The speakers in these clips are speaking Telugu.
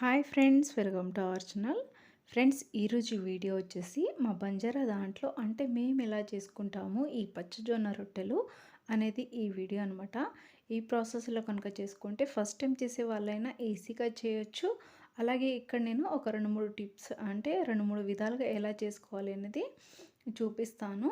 Hi friends welcome to our channel. Friends ఈరోజు వీడియో వచ్చేసి మా బంజారా దాంట్లో అంటే మేము ఎలా చేసుకుంటాము ఈ పచ్చజొన్న రొట్టెలు అనేది ఈ వీడియో అనమాట ఈ ప్రాసెస్లో కనుక చేసుకుంటే ఫస్ట్ టైం చేసే వాళ్ళైనా ఈజీగా చేయొచ్చు. అలాగే ఇక్కడ నేను ఒక రెండు మూడు టిప్స్ అంటే రెండు మూడు విధాలుగా ఎలా చేసుకోవాలి అనేది చూపిస్తాను.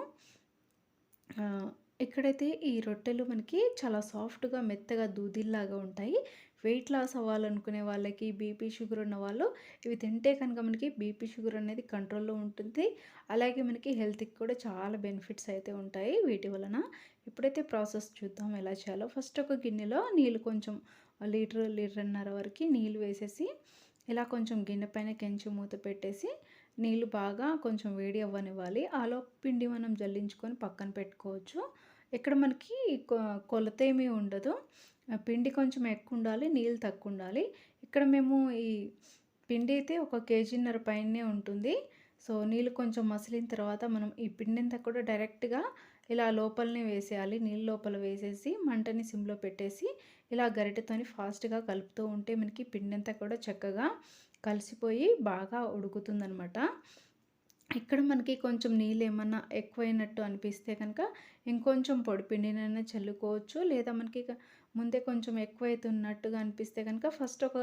ఇక్కడైతే ఈ రొట్టెలు మనకి చాలా సాఫ్ట్గా మెత్తగా దూదిల్లాగా ఉంటాయి వెయిట్ లాస్ అవ్వాలనుకునే వాళ్ళకి బీపీ షుగర్ ఉన్న వాళ్ళు ఇవి తింటే కనుక మనకి బీపీ షుగర్ అనేది కంట్రోల్లో ఉంటుంది. అలాగే మనకి హెల్త్కి కూడా చాలా బెనిఫిట్స్ అయితే ఉంటాయి వీటి వలన. ఇప్పుడైతే ప్రాసెస్ చూద్దాం ఎలా చేయాలో ఫస్ట్ ఒక గిన్నెలో నీళ్ళు కొంచెం లీటర్ లీటర్న్నర వరకు నీళ్ళు వేసేసి ఇలా కొంచెం గిన్నె పైన కెంచి మూత పెట్టేసి నీళ్ళు బాగా కొంచెం వేడి అవ్వనివ్వాలి. ఆలో పిండి మనం జల్లించుకొని పక్కన పెట్టుకోవచ్చు. ఇక్కడ మనకి కొలత ఏమీ ఉండదు. పిండి కొంచెం ఎక్కువ ఉండాలి నీళ్ళు తక్కువ ఉండాలి ఇక్కడ మేము ఈ పిండి అయితే ఒక కేజీన్నర పైనే ఉంటుంది. సో నీళ్ళు కొంచెం మసిలిన తర్వాత మనం ఈ పిండి అంతా కూడా డైరెక్ట్గా ఇలా లోపలనే వేసేయాలి. నీళ్ళ లోపల వేసేసి మంటని సిమ్లో పెట్టేసి ఇలా గరిటెతోని ఫాస్ట్గా కలుపుతూ ఉంటే మనకి పిండి అంతా కూడా చక్కగా కలిసిపోయి బాగా ఉడుకుతుందనమాట. ఇక్కడ మనకి కొంచెం నీళ్ళు ఏమన్నా ఎక్కువైనట్టు అనిపిస్తే కనుక ఇంకొంచెం పొడి పిండినైనా చల్లుకోవచ్చు. లేదా మనకి ముందే కొంచెం ఎక్కువైతున్నట్టుగా అనిపిస్తే కనుక ఫస్ట్ ఒక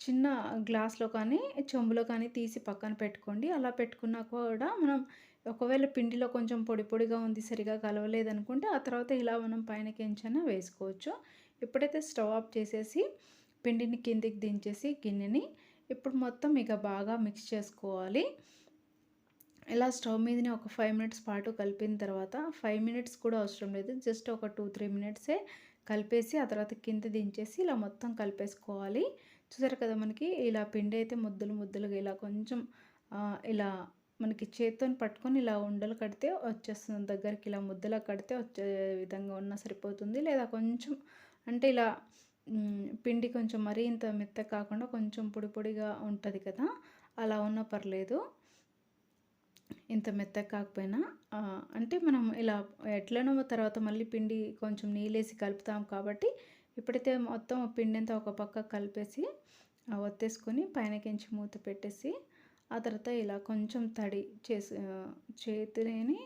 చిన్న గ్లాస్లో కానీ చెంబులో కానీ తీసి పక్కన పెట్టుకోండి. అలా పెట్టుకున్నా కూడా మనం ఒకవేళ పిండిలో కొంచెం పొడి పొడిగా ఉంది సరిగా కలవలేదనుకుంటే ఆ తర్వాత ఇలా మనం పైన కించైనా వేసుకోవచ్చు. ఎప్పుడైతే స్టవ్ ఆఫ్ చేసేసి పిండిని కిందికి దించేసి గిన్నెని ఇప్పుడు మొత్తం ఇక బాగా మిక్స్ చేసుకోవాలి. ఇలా స్టవ్ మీదనే ఒక ఫైవ్ మినిట్స్ పాటు కలిపిన తర్వాత ఫైవ్ మినిట్స్ కూడా అవసరం లేదు. జస్ట్ ఒక టూ త్రీ మినిట్సే కలిపేసి ఆ తర్వాత కింద దించేసి ఇలా మొత్తం కలిపేసుకోవాలి. చూసారు కదా మనకి ఇలా పిండి అయితే ముద్దలు ముద్దలుగా ఇలా కొంచెం ఇలా మనకి చేత్తో పట్టుకొని ఇలా ఉండలు కడితే వచ్చేస్తుంది. దగ్గరికి ఇలా ముద్దలా కడితే వచ్చే విధంగా ఉన్నా సరిపోతుంది. లేదా కొంచెం అంటే ఇలా పిండి కొంచెం మరీ ఇంత మెత్త కాకుండా కొంచెం పొడి పొడిగా ఉంటుంది కదా అలా ఉన్నా పర్లేదు. ఇంత మెత్తగా కాకపోయినా అంటే మనం ఇలా ఎట్లనో తర్వాత మళ్ళీ పిండి కొంచెం నీళ్ళేసి కలుపుతాం కాబట్టి ఇప్పుడైతే మొత్తం పిండి అంతా ఒక పక్క కలిపేసి ఒత్తేసుకొని పైనకించి మూత పెట్టేసి ఆ తర్వాత ఇలా కొంచెం తడి చేసి చేతిని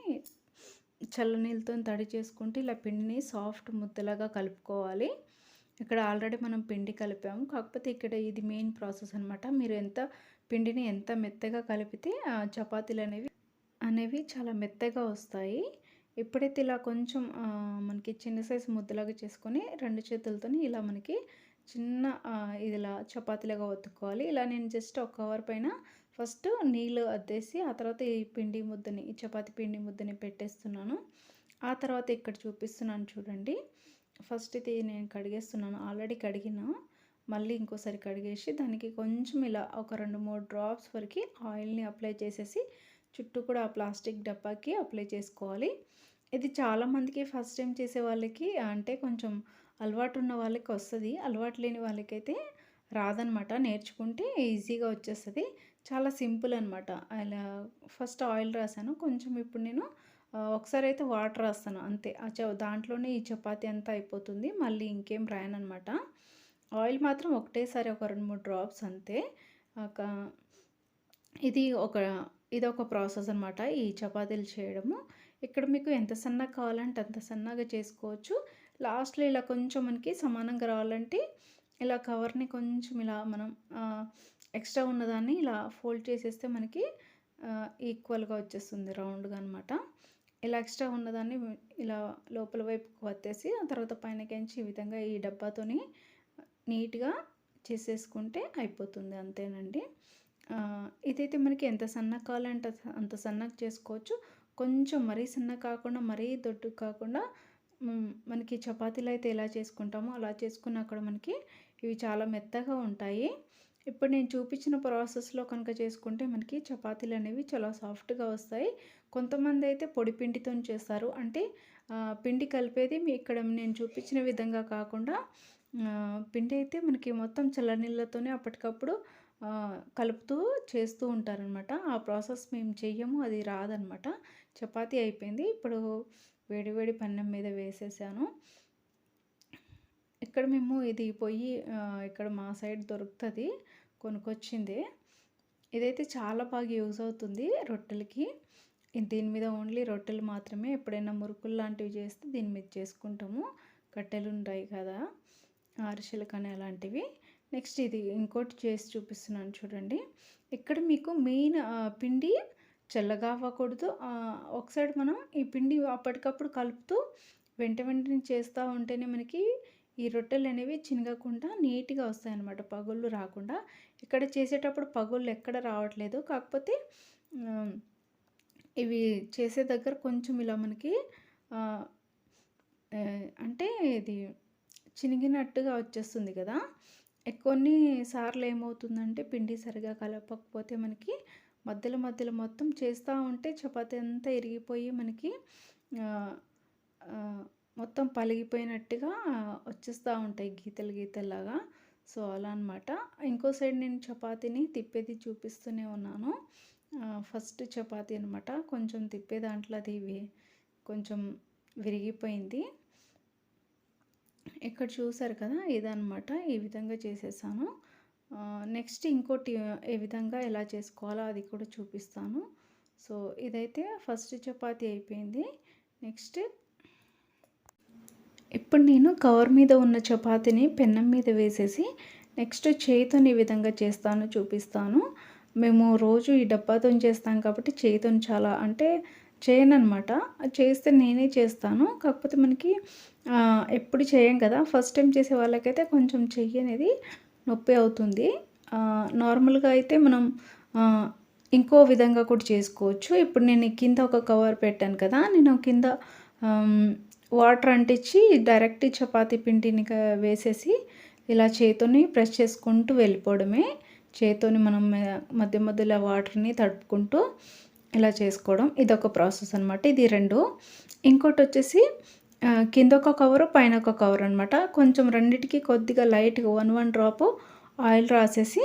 చల్ల నీళ్ళతో తడి చేసుకుంటే ఇలా పిండిని సాఫ్ట్ ముద్దలాగా కలుపుకోవాలి. ఇక్కడ ఆల్రెడీ మనం పిండి కలిపాము. కాకపోతే ఇక్కడ ఇది మెయిన్ ప్రాసెస్ అనమాట మీరు ఎంత పిండిని ఎంత మెత్తగా కలిపితే చపాతీలు అనేవి అనేవి చాలా మెత్తగా వస్తాయి. ఎప్పుడైతే ఇలా కొంచెం మనకి చిన్న సైజు ముద్దలాగా చేసుకొని రెండు చేతులతో ఇలా మనకి చిన్న ఇదిలా చపాతీలాగా ఒత్తుకోవాలి. ఇలా నేను జస్ట్ ఒక కవర్ పైన ఫస్ట్ నీళ్ళు అద్దేసి ఆ తర్వాత ఈ పిండి ముద్దని ఈ చపాతీ పిండి ముద్దని పెట్టేస్తున్నాను. ఆ తర్వాత ఇక్కడ చూపిస్తున్నాను చూడండి. ఫస్ట్ ఇది నేను కడిగేస్తున్నాను. ఆల్రెడీ కడిగిన. మళ్ళీ ఇంకోసారి కడిగేసి దానికి కొంచెం ఇలా ఒక రెండు మూడు డ్రాప్స్ వరకు ఆయిల్ని అప్లై చేసేసి చుట్టూ కూడా ఆ ప్లాస్టిక్ డబ్బాకి అప్లై చేసుకోవాలి. ఇది చాలామందికి ఫస్ట్ టైం చేసే వాళ్ళకి అంటే కొంచెం అలవాటు ఉన్న వాళ్ళకి వస్తుంది. అలవాటు లేని వాళ్ళకైతే రాదనమాట. నేర్చుకుంటే ఈజీగా వచ్చేస్తుంది. చాలా సింపుల్ అనమాట అలా ఫస్ట్ ఆయిల్ రాసాను. కొంచెం ఇప్పుడు నేను ఒకసారి అయితే వాటర్ రాస్తాను అంతే. ఆ చ దాంట్లోనే ఈ చపాతి అంతా అయిపోతుంది. మళ్ళీ ఇంకేం రాయనమాట ఆయిల్ మాత్రం ఒకటేసారి ఒక రెండు మూడు డ్రాప్స్ అంతే. ఇది ఒక ఇది ఒక ప్రాసెస్ అనమాట ఈ చపాతీలు చేయడము. ఇక్కడ మీకు ఎంత సన్నగా కావాలంటే అంత సన్నగా చేసుకోవచ్చు. లాస్ట్లో ఇలా కొంచెం మనకి సమానంగా రావాలంటే ఇలా కవర్ని కొంచెం ఇలా మనం ఎక్స్ట్రా ఉన్నదాన్ని ఇలా ఫోల్డ్ చేసేస్తే మనకి ఈక్వల్గా వచ్చేస్తుంది రౌండ్గా అనమాట. ఇలా ఎక్స్ట్రా ఉన్నదాన్ని ఇలా లోపల వైపుకు వత్తేసి ఆ తర్వాత పైనకించి ఈ విధంగా ఈ డబ్బాతోని నీట్గా చేసేసుకుంటే అయిపోతుంది అంతేనండి. ఇదైతే మనకి ఎంత సన్నగా కావాలంటే అంత సన్నగా చేసుకోవచ్చు. కొంచెం మరీ సన్న కాకుండా మరీ దొడ్డు కాకుండా మనకి చపాతీలు అయితే ఎలా చేసుకుంటామో అలా చేసుకున్న అక్కడ మనకి ఇవి చాలా మెత్తగా ఉంటాయి. ఇప్పుడు నేను చూపించిన ప్రాసెస్లో కనుక చేసుకుంటే మనకి చపాతీలు అనేవి చాలా సాఫ్ట్గా వస్తాయి. కొంతమంది అయితే పొడి పిండితో చేస్తారు. అంటే పిండి కలిపేది మీ ఇక్కడ నేను చూపించిన విధంగా కాకుండా పిండి అయితే మనకి మొత్తం చల్లనీళ్ళతోనే అప్పటికప్పుడు కలుపుతూ చేస్తూ ఉంటారనమాట. ఆ ప్రాసెస్ మేము చెయ్యము అది రాదనమాట. చపాతీ అయిపోయింది. ఇప్పుడు వేడి వేడి మీద వేసేసాను. ఇక్కడ మేము ఇది పొయ్యి ఇక్కడ మా సైడ్ దొరుకుతుంది. కొనుక్కొచ్చింది. ఇదైతే చాలా బాగా యూజ్ అవుతుంది రొట్టెలకి. దీని మీద ఓన్లీ రొట్టెలు మాత్రమే. ఎప్పుడైనా మురుకులు లాంటివి చేస్తే దీని మీద చేసుకుంటాము. కట్టెలు ఉంటాయి కదా అరిసెలు కానీ అలాంటివి. నెక్స్ట్ ఇది ఇంకోటి చేసి చూపిస్తున్నాను చూడండి. ఇక్కడ మీకు మెయిన్ పిండి చల్లగా అవ్వకూడదు ఒక సైడ్ మనం ఈ పిండి అప్పటికప్పుడు కలుపుతూ వెంట వెంటనే చేస్తూ ఉంటేనే మనకి ఈ రొట్టెలు అనేవి చినగకుండా నీట్గా వస్తాయన్నమాట. పగుళ్ళు రాకుండా. ఇక్కడ చేసేటప్పుడు పగుళ్ళు ఎక్కడ రావట్లేదు. కాకపోతే ఇవి చేసే దగ్గర కొంచెం ఇలా మనకి అంటే ఇది చినిగినట్టుగా వచ్చేస్తుంది కదా. కొన్ని సార్లు ఏమవుతుందంటే పిండి సరిగా కలపకపోతే మనకి మధ్యలో మధ్యలో మొత్తం చేస్తూ ఉంటే చపాతి అంతా ఇరిగిపోయి మనకి మొత్తం పలిగిపోయినట్టుగా వచ్చేస్తూ ఉంటాయి గీతలు గీతల్లాగా. సో అలా అనమాట ఇంకో సైడ్ నేను చపాతీని తిప్పేది చూపిస్తూనే ఉన్నాను. ఫస్ట్ చపాతీ అనమాట కొంచెం తిప్పే దాంట్లో అది కొంచెం విరిగిపోయింది. ఇక్కడ చూసారు కదా ఇదనమాట ఈ విధంగా చేసేసాను. నెక్స్ట్ ఇంకోటి ఏ విధంగా ఎలా చేసుకోవాలో అది కూడా చూపిస్తాను. సో ఇదైతే ఫస్ట్ చపాతి అయిపోయింది. నెక్స్ట్ ఇప్పుడు నేను కవర్ మీద ఉన్న చపాతీని పెన్నం మీద వేసేసి నెక్స్ట్ చేతితో ఈ విధంగా చేస్తాను చూపిస్తాను. మేము రోజు ఈ డబ్బాతో చేస్తాం కాబట్టి చేయితో చాలా అంటే చేయను అనమాట చేస్తే నేనే చేస్తాను. కాకపోతే మనకి ఎప్పుడు చేయం కదా. ఫస్ట్ టైం చేసే వాళ్ళకైతే కొంచెం చెయ్యి అనేది నొప్పి అవుతుంది. నార్మల్గా అయితే మనం ఇంకో విధంగా కూడా చేసుకోవచ్చు. ఇప్పుడు నేను కింద ఒక కవర్ పెట్టాను కదా. నేను కింద వాటర్ అంటించి డైరెక్ట్ చపాతీ పిండిని వేసేసి ఇలా చేతిని ప్రెస్ చేసుకుంటూ వెళ్ళిపోవడమే. చేతిని మనం మధ్య మధ్యలో వాటర్ని తడుపుకుంటూ ఇలా చేసుకోవడం ఇదొక ప్రాసెస్ అనమాట ఇది రెండు. ఇంకోటి వచ్చేసి కింద ఒక కవరు పైన ఒక కవర్ అనమాట కొంచెం రెండింటికి కొద్దిగా లైట్గా వన్ వన్ డ్రాప్ ఆయిల్ రాసేసి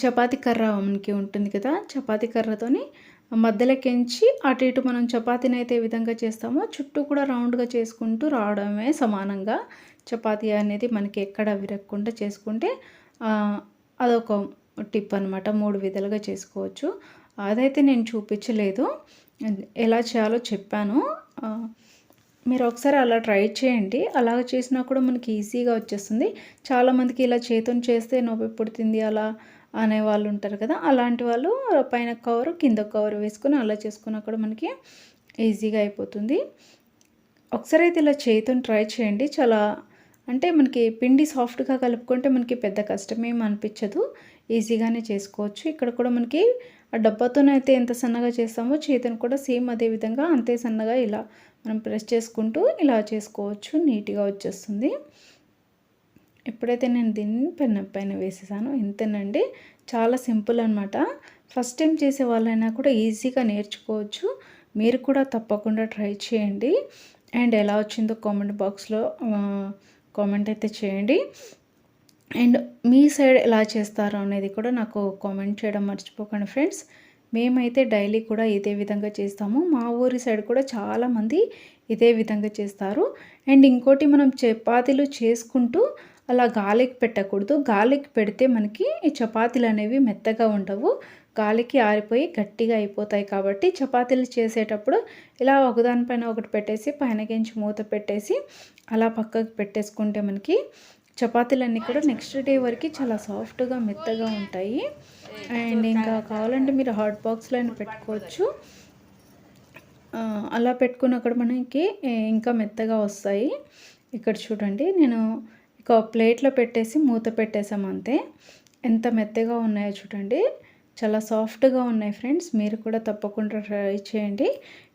చపాతీ కర్ర మనకి ఉంటుంది కదా చపాతీ కర్రతోని మధ్యలోకించి అటు ఇటు మనం చపాతీని అయితే ఏ విధంగా చేస్తామో చుట్టూ కూడా రౌండ్గా చేసుకుంటూ రావడమే సమానంగా చపాతీ అనేది మనకి ఎక్కడ విరక్కుండా చేసుకుంటే అదొక టిప్ అనమాట మూడు విధాలుగా చేసుకోవచ్చు. అదైతే నేను చూపించలేదు. ఎలా చేయాలో చెప్పాను. మీరు ఒకసారి అలా ట్రై చేయండి. అలాగ చేసినా కూడా మనకి ఈజీగా వచ్చేస్తుంది. చాలామందికి ఇలా చేతుని చేస్తే నొప్పి పుడుతుంది అలా అనే వాళ్ళు ఉంటారు కదా అలాంటి వాళ్ళు పైన కవర్ కింద కవర్ వేసుకొని అలా చేసుకున్నా కూడా మనకి ఈజీగా అయిపోతుంది. ఒకసారి అయితే ఇలా చేతుని ట్రై చేయండి. చాలా అంటే మనకి పిండి సాఫ్ట్గా కలుపుకుంటే మనకి పెద్ద కష్టమేం అనిపించదు. ఈజీగానే చేసుకోవచ్చు. ఇక్కడ కూడా మనకి ఆ డబ్బాతోనైతే ఎంత సన్నగా చేస్తామో చేతిని కూడా సేమ్ అదే విధంగా అంతే సన్నగా ఇలా మనం ప్రెస్ చేసుకుంటూ ఇలా చేసుకోవచ్చు. నీట్గా వచ్చేస్తుంది. ఎప్పుడైతే నేను దీన్ని పెన్న పైన వేసేసాను ఇంతేనండి. చాలా సింపుల్ అనమాట ఫస్ట్ టైం చేసే వాళ్ళైనా కూడా ఈజీగా నేర్చుకోవచ్చు. మీరు కూడా తప్పకుండా ట్రై చేయండి. అండ్ ఎలా వచ్చిందో కామెంట్ బాక్స్లో కామెంట్ అయితే చేయండి. అండ్ మీ సైడ్ ఎలా చేస్తారో అనేది కూడా నాకు కామెంట్ చేయడం మర్చిపోకండి ఫ్రెండ్స్. మేమైతే డైలీ కూడా ఇదే విధంగా చేస్తాము. మా ఊరి సైడ్ కూడా చాలామంది ఇదే విధంగా చేస్తారు. అండ్ ఇంకోటి మనం చపాతీలు చేసుకుంటూ అలా గాలికి పెట్టకూడదు. గాలికి పెడితే మనకి ఈ చపాతీలు అనేవి మెత్తగా ఉండవు. గాలికి ఆరిపోయి గట్టిగా అయిపోతాయి కాబట్టి చపాతీలు చేసేటప్పుడు ఇలా ఒకదానిపైన ఒకటి పెట్టేసి పైనకించి మూత పెట్టేసి అలా పక్కకు పెట్టేసుకుంటే మనకి చపాతీలన్నీ కూడా నెక్స్ట్ డే వరకు చాలా సాఫ్ట్గా మెత్తగా ఉంటాయి. అండ్ ఇంకా కావాలంటే మీరు హాట్ బాక్స్లో అయినా పెట్టుకోవచ్చు. అలా పెట్టుకున్నక్కడ మనకి ఇంకా మెత్తగా వస్తాయి. ఇక్కడ చూడండి నేను ఇక ప్లేట్లో పెట్టేసి మూత పెట్టేసాం అంతే. ఎంత మెత్తగా ఉన్నాయో చూడండి. చాలా సాఫ్ట్గా ఉన్నాయి ఫ్రెండ్స్. మీరు కూడా తప్పకుండా ట్రై చేయండి.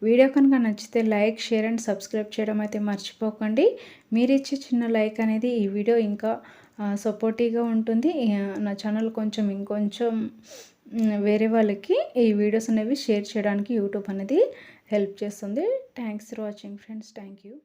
వీడియో కనుక నచ్చితే లైక్ షేర్ అండ్ సబ్స్క్రైబ్ చేయడం అయితే మర్చిపోకండి. మీరు ఇచ్చే చిన్న లైక్ అనేది ఈ వీడియో ఇంకా సపోర్టివ్గా ఉంటుంది. నా ఛానల్ కొంచెం ఇంకొంచెం వేరే వాళ్ళకి ఈ వీడియోస్ అనేవి షేర్ చేయడానికి యూట్యూబ్ అనేది హెల్ప్ చేస్తుంది. Thanks for watching friends. Thank you.